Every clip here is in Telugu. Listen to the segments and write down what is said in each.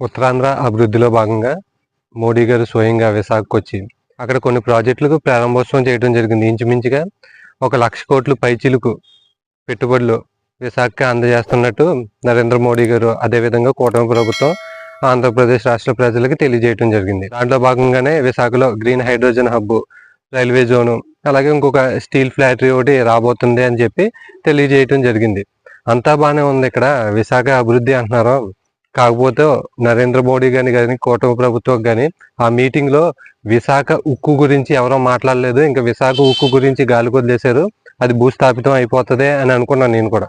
ఉత్తరాంధ్ర అభివృద్ధిలో భాగంగా మోడీ గారు స్వయంగా విశాఖకు వచ్చి అక్కడ కొన్ని ప్రాజెక్టులకు ప్రారంభోత్సవం చేయడం జరిగింది. ఇంచుమించుగా ఒక లక్ష కోట్లు పైచిలుకు పెట్టుబడులు విశాఖకి అందజేస్తున్నట్టు నరేంద్ర మోడీ గారు అదేవిధంగా కూటమి ప్రభుత్వం ఆంధ్రప్రదేశ్ రాష్ట్ర ప్రజలకు తెలియజేయడం జరిగింది. దాంట్లో భాగంగానే విశాఖలో green hydrogen hub railway zone అలాగే ఇంకొక స్టీల్ ఫ్యాక్టరీ ఒకటి రాబోతుంది అని చెప్పి తెలియజేయటం జరిగింది. అంతా బాగానే ఉంది ఇక్కడ. విశాఖ అభివృద్ధి అంటున్నారు కాకపోతే నరేంద్ర మోడీ గాని కానీ కూటమి ప్రభుత్వం కానీ ఆ మీటింగ్లో విశాఖ ఉక్కు గురించి ఎవరో మాట్లాడలేదు. ఇంకా విశాఖ ఉక్కు గురించి గాలి కొదిలేశారు. అది భూస్థాపితం అయిపోతుంది అని అనుకున్నాను నేను కూడా.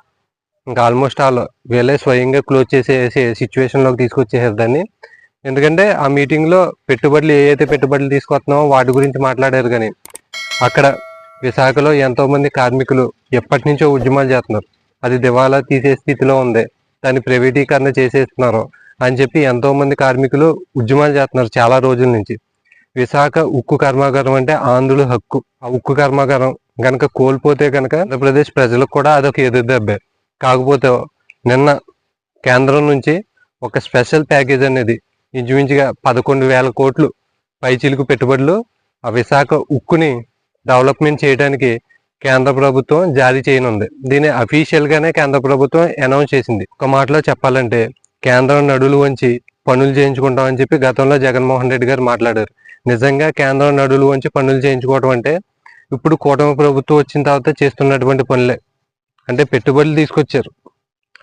ఇంకా ఆల్మోస్ట్ ఆల్ వీళ్ళే స్వయంగా క్లోజ్ చేసే సిచ్యువేషన్లోకి తీసుకొచ్చేసారు దాన్ని. ఎందుకంటే ఆ మీటింగ్లో పెట్టుబడులు ఏవైతే పెట్టుబడులు తీసుకొస్తున్నామో వాటి గురించి మాట్లాడారు కానీ అక్కడ విశాఖలో ఎంతో మంది కార్మికులు ఎప్పటి నుంచో ఉద్యమాలు చేస్తున్నారు. అది దివాలా తీసే స్థితిలో ఉంది. దాన్ని ప్రైవేటీకరణ చేసేస్తున్నారు అని చెప్పి ఎంతో మంది కార్మికులు ఉద్యమాలు చేస్తున్నారు చాలా రోజుల నుంచి. విశాఖ ఉక్కు కర్మాగారం అంటే ఆంధ్రుల హక్కు. ఆ ఉక్కు కర్మాగారం గనక కోల్పోతే కనుక ఆంధ్రప్రదేశ్ ప్రజలకు కూడా అదొక ఎదురు దెబ్బే. కాకపోతే నిన్న కేంద్రం నుంచి ఒక స్పెషల్ ప్యాకేజ్ అనేది ఇంచుమించుగా పదకొండు వేల కోట్లు పైచిలుకు పెట్టుబడులు ఆ విశాఖ ఉక్కుని డెవలప్మెంట్ చేయడానికి కేంద్ర ప్రభుత్వం జారీ చేయనుంది. దీన్ని అఫీషియల్ గానే కేంద్ర ప్రభుత్వం అనౌన్స్ చేసింది. ఒక మాటలో చెప్పాలంటే కేంద్రం నడులు వంచి పనులు చేయించుకుంటామని చెప్పి గతంలో జగన్మోహన్ రెడ్డి గారు మాట్లాడారు. నిజంగా కేంద్రం నడులు వంచి పనులు చేయించుకోవడం అంటే ఇప్పుడు కూటమి ప్రభుత్వం వచ్చిన తర్వాత చేస్తున్నటువంటి పనులే. అంటే పెట్టుబడులు తీసుకొచ్చారు.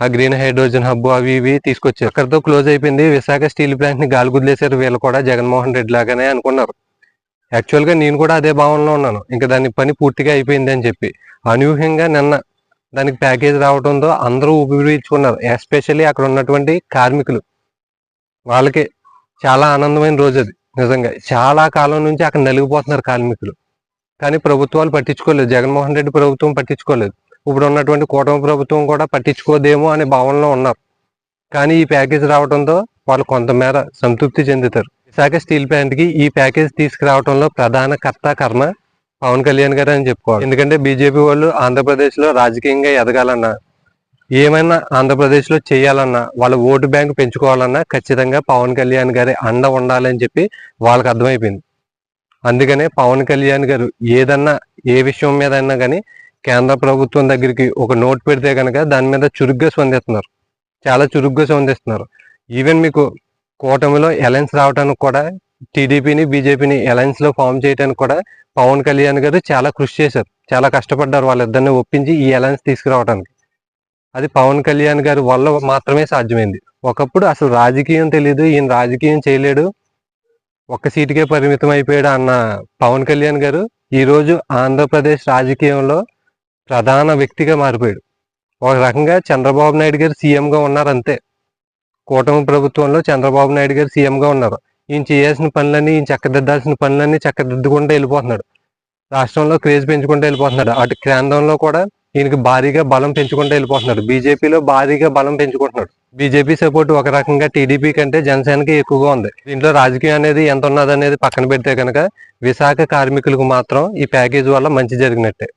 ఆ గ్రీన్ హైడ్రోజన్ హబ్ అవి ఇవి తీసుకొచ్చారు. అక్కడితో క్లోజ్ అయిపోయింది. విశాఖ స్టీల్ ప్లాంట్ని గాలి కుదిలేశారు వీళ్ళు కూడా జగన్మోహన్ రెడ్డి లాగానే అనుకున్నారు. యాక్చువల్గా నేను కూడా అదే భావనలో ఉన్నాను. ఇంకా దాని పని పూర్తిగా అయిపోయింది అని చెప్పి. అనూహ్యంగా నిన్న దానికి ప్యాకేజ్ రావడంతో అందరూ ఉపయోగించుకున్నారు ఎస్పెషల్లీ అక్కడ ఉన్నటువంటి కార్మికులు. వాళ్ళకి చాలా ఆనందమైన రోజు అది. నిజంగా చాలా కాలం నుంచి అక్కడ నలిగిపోతున్నారు కార్మికులు. కానీ ప్రభుత్వాలు పట్టించుకోలేదు. జగన్మోహన్ రెడ్డి ప్రభుత్వం పట్టించుకోలేదు. ఇప్పుడు ఉన్నటువంటి కూటమి ప్రభుత్వం కూడా పట్టించుకోదేమో అనే భావనలో ఉన్నారు. కానీ ఈ ప్యాకేజ్ రావడంతో వాళ్ళు కొంతమేర సంతృప్తి చెందుతారు. విశాఖ స్టీల్ ప్లాంట్కి ఈ ప్యాకేజ్ తీసుకురావడంలో ప్రధాన కర్త కర్మ పవన్ కళ్యాణ్ గారు అని చెప్పుకోవాలి. ఎందుకంటే బీజేపీ వాళ్ళు ఆంధ్రప్రదేశ్లో రాజకీయంగా ఎదగాలన్నా ఏమైనా ఆంధ్రప్రదేశ్లో చేయాలన్నా వాళ్ళ ఓటు బ్యాంక్ పెంచుకోవాలన్నా ఖచ్చితంగా పవన్ కళ్యాణ్ గారి అండ ఉండాలని చెప్పి వాళ్ళకి అర్థమైపోయింది. అందుకనే పవన్ కళ్యాణ్ గారు ఏదన్నా ఏ విషయం మీద అయినా కానీ కేంద్ర ప్రభుత్వం దగ్గరికి ఒక నోట్ పెడితే కనుక దాని మీద చురుగ్గా స్పందిస్తున్నారు. చాలా చురుగ్గా స్పందిస్తున్నారు. ఈవెన్ మీకు కూటమిలో అలయన్స్ రావడానికి కూడా టీడీపీని బీజేపీని అలయన్స్లో ఫామ్ చేయడానికి కూడా పవన్ కళ్యాణ్ గారు చాలా కృషి చేశారు. చాలా కష్టపడ్డారు వాళ్ళిద్దరిని ఒప్పించి ఈ అలయన్స్ తీసుకురావడానికి అది పవన్ కళ్యాణ్ గారి వల్ల మాత్రమే సాధ్యమైంది. ఒకప్పుడు అసలు రాజకీయం తెలియదు ఈయన రాజకీయం చేయలేడు ఒక్క సీటుకే పరిమితం అయిపోయాడు అన్న పవన్ కళ్యాణ్ గారు ఈరోజు ఆంధ్రప్రదేశ్ రాజకీయంలో ప్రధాన వ్యక్తిగా మారిపోయాడు. ఒక రకంగా చంద్రబాబు నాయుడు గారు సీఎంగా ఉన్నారంతే ఉన్నారు అంతే కూటమి ప్రభుత్వంలో చంద్రబాబు నాయుడు గారు సీఎంగా ఉన్నారు. ఈయన చేయాల్సిన పనులన్నీ ఈయన చక్కదిద్దాల్సిన పనులన్నీ చక్కదిద్దుకుంటూ వెళ్ళిపోతున్నాడు. రాష్ట్రంలో క్రేజ్ పెంచుకుంటూ వెళ్ళిపోతున్నాడు. అటు కేంద్రంలో కూడా ఈయనకి భారీగా బలం పెంచుకుంటూ వెళ్ళిపోతున్నాడు. బీజేపీలో భారీగా బలం పెంచుకుంటున్నాడు. బీజేపీ సపోర్ట్ ఒక రకంగా టీడీపీ కంటే జనసేనకి ఎక్కువగా ఉంది. దీంట్లో రాజకీయం అనేది ఎంత ఉన్నదనేది పక్కన పెడితే కనుక విశాఖ కార్మికులకు మాత్రం ఈ ప్యాకేజ్ వల్ల మంచి జరిగినట్టే.